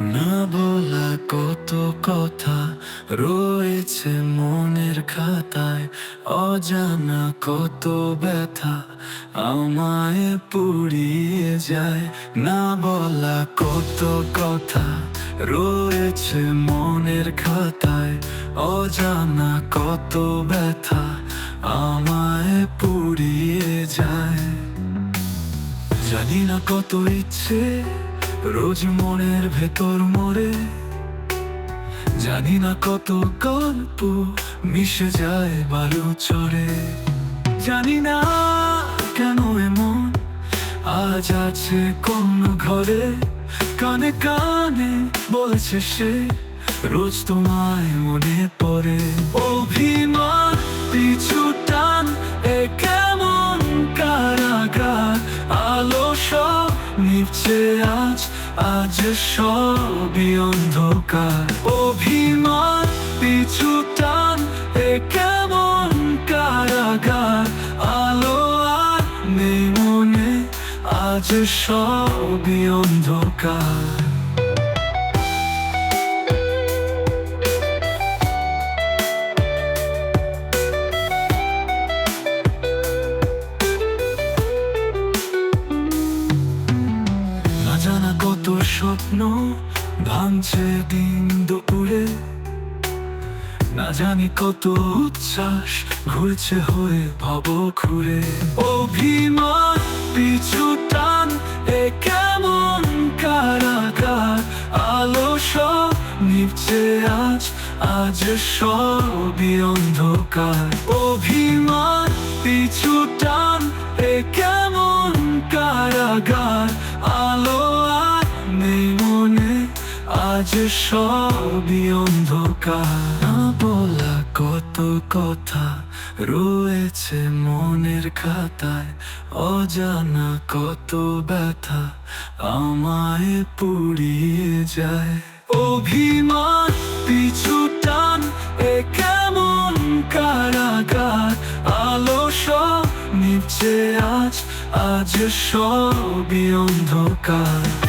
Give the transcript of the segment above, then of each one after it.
না বলা কত কথা রয়েছে মনের খাতায়, অজানা কত ব্যথা আমায় পুড়িয়ে যায়। না বলা কত কথা রয়েছে মনের খাতায়, অজানা কত ব্যথা আমায় পুড়িয়ে যায়। জানি না কত ইচ্ছে রোজ মনের ভেতর মরে জানি না কত গল্প মিশে যায় বালু চড়ে। জানি না কেন এমন আজ আছে কোন ঘরে, কানে কানে বলছে সে, রোজ তোমায় মনে পড়ে। অভিমান পিছু টান, এ কেমন কারাগার? আলো সব নিচ্ছে আজ আজ সবই অন্ধকার। অভিমান পিছু টান, এ কেমন কারাগার? আলো আর নেই মনে, আজ সবই অন্ধকার। স্বপ্ন ভাঙছে দিন দুপুরে। না জানি কত উচ্ছ্বাস ঘুরছে হয়ে ভব ঘুরে অভিমান, পিছু টান, এ কেমন কারাগার? আলো সব নিভছে আজ আজ সবই অন্ধকার। অভিমান, পিছু টান, এ কেমন কারাগার? আজ সবই অন্ধকার। না বলা কত কথা রয়েছে মনের খাতায়। অজানা কত ব্যথা আমায় পুড়িয়ে যায়। অভিমান পিছু টান, এ কেমন কারাগার? আলো সব নিচে আজ আজ সবই অন্ধকার।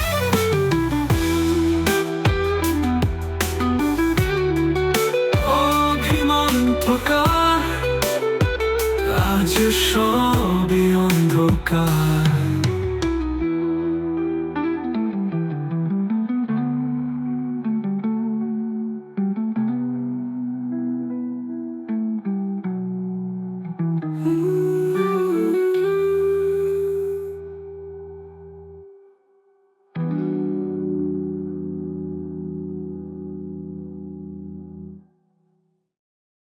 অভিমান প্রকার আজ সবই অন্ধকার।